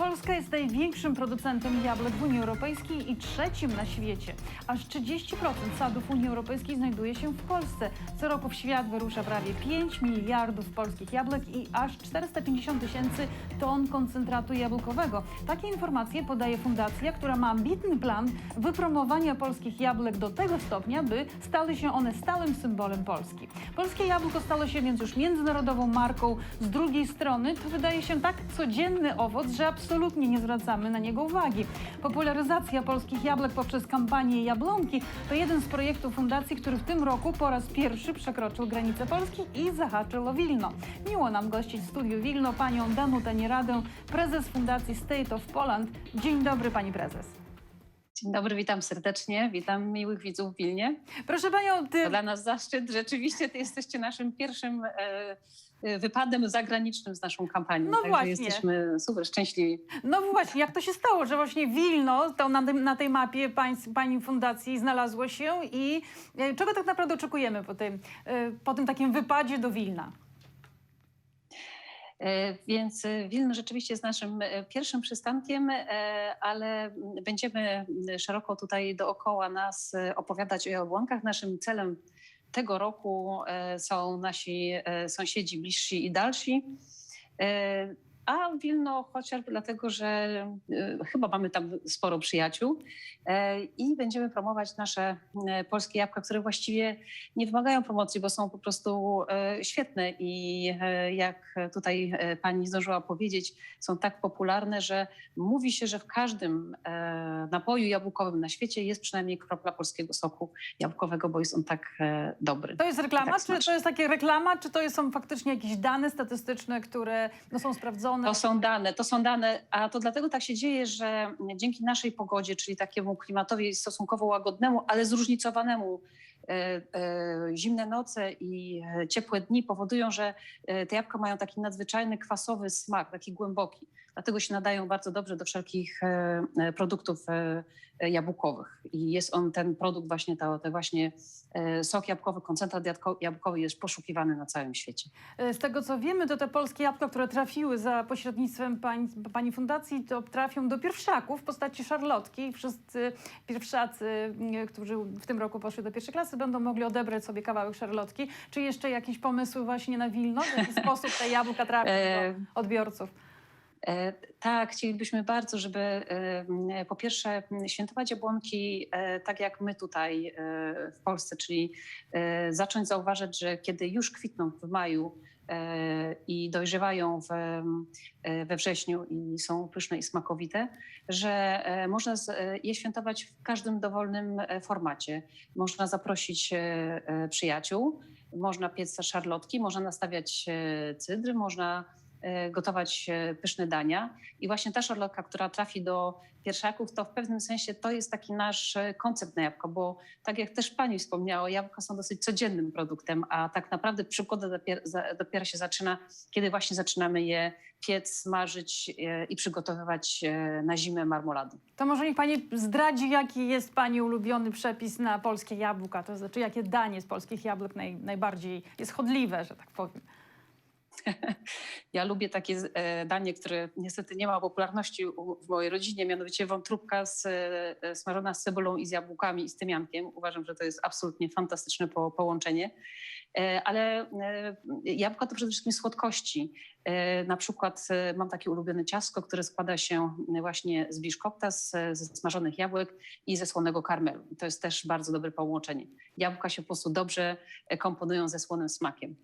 Polska jest największym producentem jabłek w Unii Europejskiej i trzecim na świecie. Aż 30% sadów Unii Europejskiej znajduje się w Polsce. Co roku w świat wyrusza prawie 5 miliardów polskich jabłek i aż 450 tysięcy ton koncentratu jabłkowego. Takie informacje podaje fundacja, która ma ambitny plan wypromowania polskich jabłek do tego stopnia, by stały się one stałym symbolem Polski. Polskie jabłko stało się więc już międzynarodową marką. Z drugiej strony to wydaje się tak codzienny owoc, że absolutnie nie zwracamy na niego uwagi. Popularyzacja polskich jabłek poprzez kampanię Jablonki to jeden z projektów fundacji, który w tym roku po raz pierwszy przekroczył granicę Polski i zahaczył o Wilno. Miło nam gościć w studiu Wilno panią Danutę Nieradę, prezes Fundacji State of Poland. Dzień dobry pani prezes. Dzień dobry, witam serdecznie. Witam miłych widzów w Wilnie. Proszę panią, ty... To dla nas zaszczyt. Rzeczywiście ty jesteście naszym pierwszym e, e, wypadem zagranicznym z naszą kampanią. No Także właśnie. jesteśmy super szczęśliwi. No właśnie, jak to się stało, że właśnie Wilno to na, tym, na tej mapie pań, pani fundacji znalazło się i e, czego tak naprawdę oczekujemy po tym, e, po tym takim wypadzie do Wilna? E, Więc e, Wilno rzeczywiście jest naszym e, pierwszym przystankiem, ale będziemy szeroko tutaj dookoła nas opowiadać o jabłonkach. Naszym celem tego roku są nasi sąsiedzi bliżsi i dalsi. A Wilno chociażby dlatego, że e, chyba mamy tam sporo przyjaciół e, i będziemy promować nasze e, polskie jabłka, które właściwie nie wymagają promocji, bo są po prostu świetne i jak tutaj pani zdążyła powiedzieć, są tak popularne, że mówi się, że w każdym napoju jabłkowym na świecie jest przynajmniej kropla polskiego soku jabłkowego, bo jest on tak dobry. To jest reklama, Tak czy to jest takie reklama, czy to są faktycznie jakieś dane statystyczne, które no, są sprawdzone? To są dane, to są dane, a to dlatego tak się dzieje, że dzięki naszej pogodzie, czyli takiemu klimatowi stosunkowo łagodnemu, ale zróżnicowanemu, e, e, zimne noce i e, ciepłe dni powodują, że te jabłka mają taki nadzwyczajny kwasowy smak, taki głęboki. Dlatego się nadają bardzo dobrze do wszelkich e, e, produktów e, jabłkowych. I jest on, ten produkt właśnie, to, to właśnie sok jabłkowy, koncentrat jabłko- jabłkowy jest poszukiwany na całym świecie. Z tego co wiemy, to te polskie jabłka, które trafiły za pośrednictwem pani, pani fundacji, to trafią do pierwszaków w postaci szarlotki. Wszyscy pierwszacy, którzy w tym roku poszli do pierwszej klasy, będą mogli odebrać sobie kawałek szarlotki. Czy jeszcze jakieś pomysły właśnie na Wilno? W jaki sposób te jabłka trafią do odbiorców? E, Tak, chcielibyśmy bardzo, żeby e, po pierwsze świętować jabłonki e, tak jak my tutaj w Polsce, czyli zacząć zauważać, że kiedy już kwitną w maju i dojrzewają w, we wrześniu i są pyszne i smakowite, że można je świętować w każdym dowolnym formacie. Można zaprosić przyjaciół, można piec szarlotki, można nastawiać e, cydr, można gotować e, pyszne dania. I właśnie ta szarlotka, która trafi do pierwszaków, to w pewnym sensie to jest taki nasz e, koncept na jabłko, bo tak jak też pani wspomniała, jabłka są dosyć codziennym produktem, a tak naprawdę przygoda dopiero, dopiero się zaczyna, kiedy właśnie zaczynamy je piec, smażyć e, i przygotowywać e, na zimę marmolady. To może niech pani zdradzi, jaki jest pani ulubiony przepis na polskie jabłka, to znaczy jakie danie z polskich jabłek naj, najbardziej jest chodliwe, że tak powiem. Ja lubię takie e, danie, które niestety nie ma popularności w mojej rodzinie, mianowicie wątróbka z, e, smażona z cebulą i z jabłkami i z tymiankiem. Uważam, że to jest absolutnie fantastyczne po, połączenie. E, ale e, jabłka to przede wszystkim słodkości. E, na przykład mam takie ulubione ciastko, które składa się właśnie z biszkopta, ze smażonych jabłek i ze słonego karmelu. To jest też bardzo dobre połączenie. Jabłka się po prostu dobrze komponują ze słonym smakiem.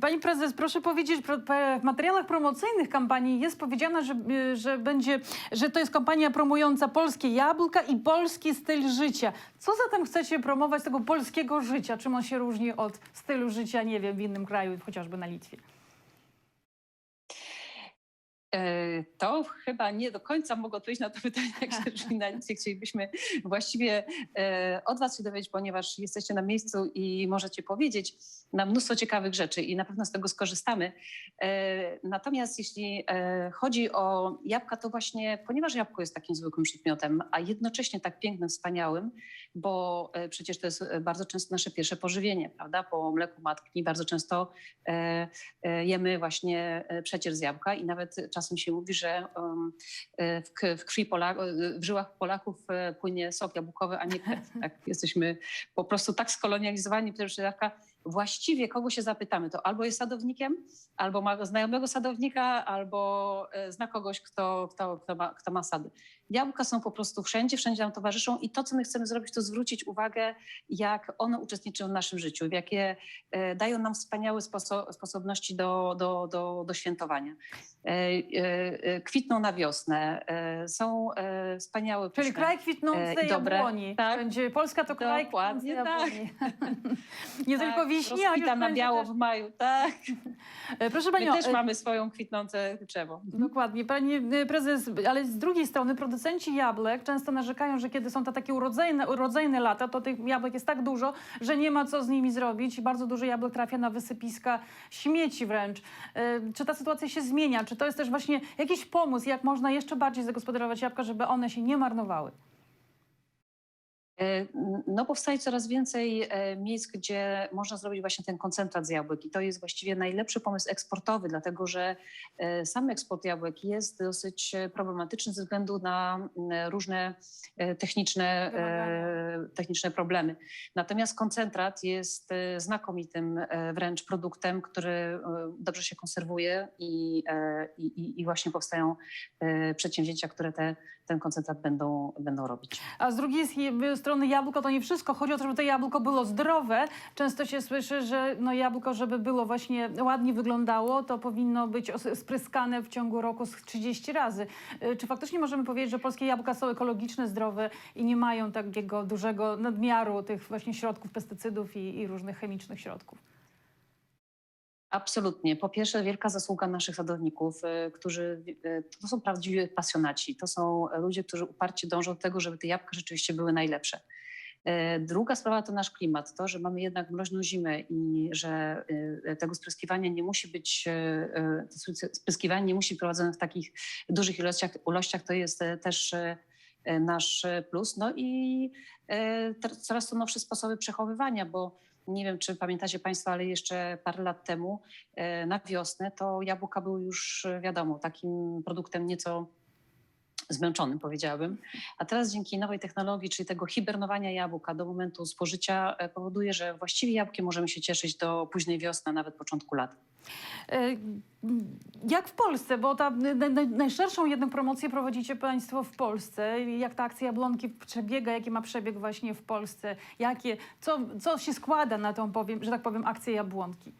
Pani prezes, proszę powiedzieć, w materiałach promocyjnych kampanii jest powiedziane, że, że, będzie, że to jest kampania promująca polskie jabłka i polski styl życia. Co zatem chcecie promować tego polskiego życia? Czym on się różni od stylu życia, nie wiem, w innym kraju, chociażby na Litwie? E, To chyba nie do końca mogę odpowiedzieć na to pytanie, jak się nic chcielibyśmy właściwie e, od Was się dowiedzieć, ponieważ jesteście na miejscu i możecie powiedzieć nam mnóstwo ciekawych rzeczy i na pewno z tego skorzystamy. E, Natomiast jeśli chodzi o jabłka, to właśnie ponieważ jabłko jest takim zwykłym przedmiotem, a jednocześnie tak pięknym, wspaniałym, bo przecież to jest bardzo często nasze pierwsze pożywienie, prawda? Po mleku matki bardzo często jemy właśnie przecier z jabłka i nawet czasem czasem się mówi, że e, w, krwi Polak, w żyłach Polaków e, płynie sok jabłkowy, a nie krew. Tak? Jesteśmy po prostu tak skolonializowani przez jabłka. Właściwie kogo się zapytamy, to albo jest sadownikiem, albo ma znajomego sadownika, albo e, zna kogoś, kto, kto, kto, ma, kto ma sady. Jabłka są po prostu wszędzie, wszędzie nam towarzyszą i to, co my chcemy zrobić, to zwrócić uwagę, jak one uczestniczą w naszym życiu, w jakie e, dają nam wspaniałe sposo- sposobności do, do, do, do świętowania. E, e, Kwitną na wiosnę, są wspaniałe Czyli pyszne. kraj kwitnącej dobre. jabłoni. Tak. Będzie Polska to kraj Dokładnie kwitnącej jabłoni. Nie Tak, tylko wiśnia, już rozkwita na biało też- w maju, tak. Proszę My Panią, też e, mamy swoją kwitnące drzewo. Dokładnie. Pani prezes, ale z drugiej strony producenci jabłek często narzekają, że kiedy są to takie urodzajne, urodzajne lata, to tych jabłek jest tak dużo, że nie ma co z nimi zrobić i bardzo dużo jabłek trafia na wysypiska śmieci wręcz. E, Czy ta sytuacja się zmienia? Czy to jest też właśnie jakiś pomysł, jak można jeszcze bardziej zagospodarować jabłka, żeby one się nie marnowały? E, No powstaje coraz więcej e, miejsc, gdzie można zrobić właśnie ten koncentrat z jabłek i to jest właściwie najlepszy pomysł eksportowy, dlatego że e, sam eksport jabłek jest dosyć problematyczny ze względu na różne techniczne, techniczne problemy. Natomiast koncentrat jest znakomitym wręcz produktem, który dobrze się konserwuje i, i, i- właśnie powstają przedsięwzięcia, które te, ten koncentrat będą, będą robić. A z drugiej strony jabłko to nie wszystko. Chodzi o to, żeby to jabłko było zdrowe. Często się słyszy, że no jabłko, żeby było właśnie ładnie wyglądało, to powinno być spryskane w ciągu roku z 30 razy. Y, Czy faktycznie możemy powiedzieć, że polskie jabłka są ekologiczne, zdrowe i nie mają takiego dużego nadmiaru tych właśnie środków, pestycydów i, i różnych chemicznych środków? Absolutnie. Po pierwsze, wielka zasługa naszych sadowników, e, którzy e, to są prawdziwi pasjonaci. To są ludzie, którzy uparcie dążą do tego, żeby te jabłka rzeczywiście były najlepsze. E, Druga sprawa to nasz klimat, to, że mamy jednak mroźną zimę i że tego spryskiwania nie musi być, spryskiwanie nie musi prowadzone w takich dużych ilościach, ilościach to jest też nasz plus. No i coraz to nowsze sposoby przechowywania, bo nie wiem, czy pamiętacie Państwo, ale jeszcze parę lat temu e, na wiosnę to jabłka były już, e, wiadomo, takim produktem nieco zmęczonym, powiedziałabym. A teraz dzięki nowej technologii, czyli tego hibernowania jabłka do momentu spożycia, e, powoduje, że właściwie jabłkiem możemy się cieszyć do późnej wiosny, nawet początku lat. Jak w Polsce, bo ta najszerszą jednak promocję prowadzicie Państwo w Polsce. Jak ta akcja Jabłonki przebiega, jaki ma przebieg właśnie w Polsce? Jakie, co, co się składa na tą, powiem, że tak powiem, akcję Jabłonki?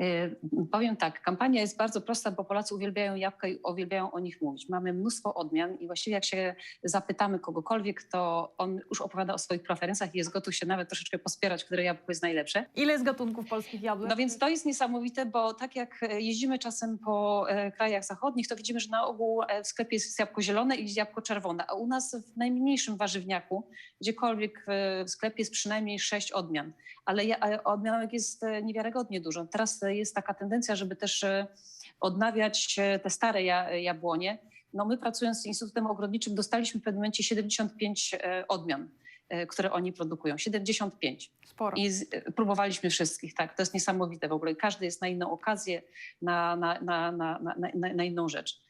E, Powiem tak, kampania jest bardzo prosta, bo Polacy uwielbiają jabłka i uwielbiają o nich mówić. Mamy mnóstwo odmian i właściwie jak się zapytamy kogokolwiek, to on już opowiada o swoich preferencjach i jest gotów się nawet troszeczkę pospierać, które jabłko jest najlepsze. Ile jest gatunków polskich jabłek? No więc to jest niesamowite, bo tak jak e, jeździmy czasem po e, krajach zachodnich, to widzimy, że na ogół e, w sklepie jest jabłko zielone i jabłko czerwone, a u nas w najmniejszym warzywniaku, gdziekolwiek e, w sklepie jest przynajmniej sześć odmian, ale ale odmianek jest e, niewiarygodnie dużo. Teraz jest taka tendencja, żeby też e, odnawiać e, te stare ja- jabłonie. No my pracując z Instytutem Ogrodniczym dostaliśmy w pewnym momencie 75 e, odmian, które oni produkują. 75. Sporo. I z, próbowaliśmy wszystkich, tak. To jest niesamowite w ogóle. Każdy jest na inną okazję, na, na, na, na, na, na inną rzecz.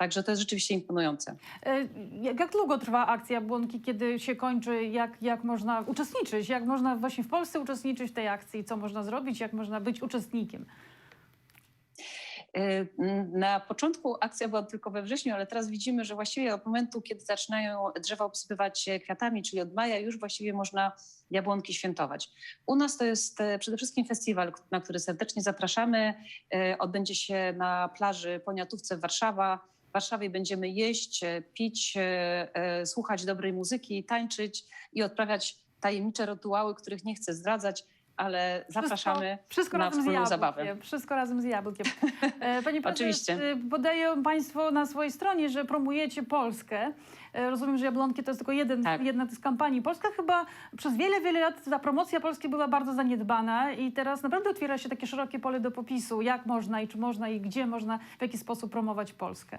Także to jest rzeczywiście imponujące. E, Jak, długo trwa akcja Jabłonki, kiedy się kończy? Jak, jak można uczestniczyć? Jak można właśnie w Polsce uczestniczyć w tej akcji? Co można zrobić? Jak można być uczestnikiem? Y, Na początku akcja była tylko we wrześniu, ale teraz widzimy, że właściwie od momentu, kiedy zaczynają drzewa obsypywać kwiatami, czyli od maja, już właściwie można jabłonki świętować. U nas to jest e, przede wszystkim festiwal, na który serdecznie zapraszamy. E, Odbędzie się na plaży Poniatówce Warszawa. W Warszawie będziemy jeść, e, pić, e, e, słuchać dobrej muzyki, tańczyć i odprawiać tajemnicze rytuały, których nie chcę zdradzać, ale zapraszamy. Wszystko na razem wspólną zabawę. Wszystko razem z jabłkiem. Pani prezes, Oczywiście. podają Państwo na swojej stronie, że promujecie Polskę. Rozumiem, że Jabłonki to jest tylko jeden, Tak. jedna z kampanii. Polska chyba przez wiele, wiele lat ta promocja Polski była bardzo zaniedbana i teraz naprawdę otwiera się takie szerokie pole do popisu, jak można i czy można i gdzie można, w jaki sposób promować Polskę.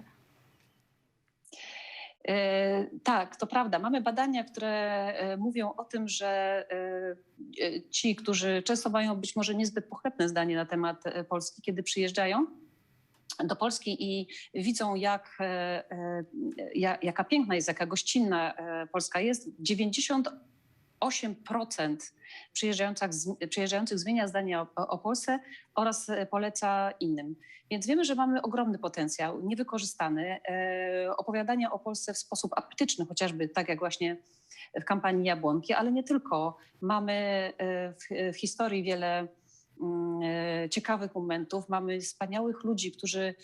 E, Tak, to prawda. Mamy badania, które e, mówią o tym, że e, ci, którzy często mają być może niezbyt pochlebne zdanie na temat Polski, kiedy przyjeżdżają, do Polski i widzą, jak, ja- jaka piękna jest, jaka gościnna Polska jest. 98% przyjeżdżających, przyjeżdżających zmienia zdanie o, o Polsce oraz e, poleca innym. Więc wiemy, że mamy ogromny potencjał, niewykorzystany. E, opowiadania o Polsce w sposób aptyczny, chociażby tak jak właśnie w kampanii Jabłonki, ale nie tylko. Mamy e, w, w historii wiele mm, ciekawych momentów. Mamy wspaniałych ludzi, którzy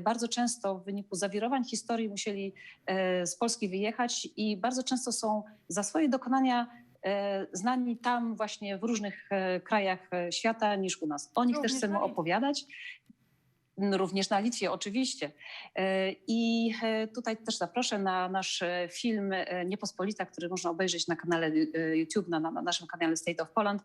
bardzo często w wyniku zawirowań historii musieli z Polski wyjechać i bardzo często są za swoje dokonania znani tam właśnie w różnych e, krajach e, świata niż u nas. O nich Również też chcemy opowiadać. Również na Litwie, oczywiście. E, I e, tutaj też zaproszę na nasz e, film e, Niepospolita, który można obejrzeć na kanale e, YouTube, na, na naszym kanale State of Poland,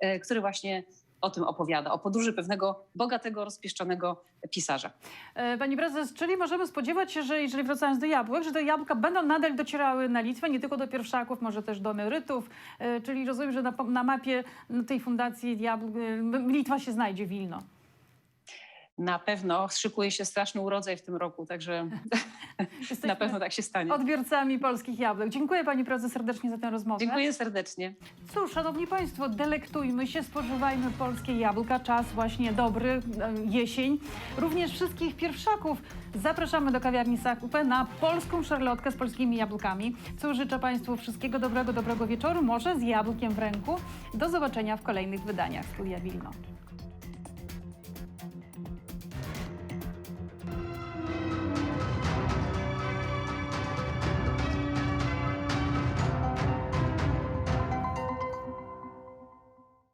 e, który właśnie o tym opowiada, o podróży pewnego bogatego, rozpieszczonego pisarza. E, Pani prezes, czyli możemy spodziewać się, że jeżeli wracając do jabłek, że te jabłka będą nadal docierały na Litwę, nie tylko do pierwszaków, może też do emerytów. E, Czyli rozumiem, że na, na mapie tej fundacji jabłek e, Litwa się znajdzie, Wilno. Na pewno szykuje się straszny urodzaj w tym roku, także Jesteśmy na pewno tak się stanie. odbiorcami polskich jabłek. Dziękuję Pani prezes serdecznie za tę rozmowę. Dziękuję serdecznie. Cóż, szanowni państwo, delektujmy się, spożywajmy polskie jabłka. Czas właśnie dobry, e, jesień. Również wszystkich pierwszaków zapraszamy do kawiarni Sakupę na polską szarlotkę z polskimi jabłkami. Cóż, życzę Państwu wszystkiego dobrego, dobrego wieczoru, może z jabłkiem w ręku. Do zobaczenia w kolejnych wydaniach Studia Wilno.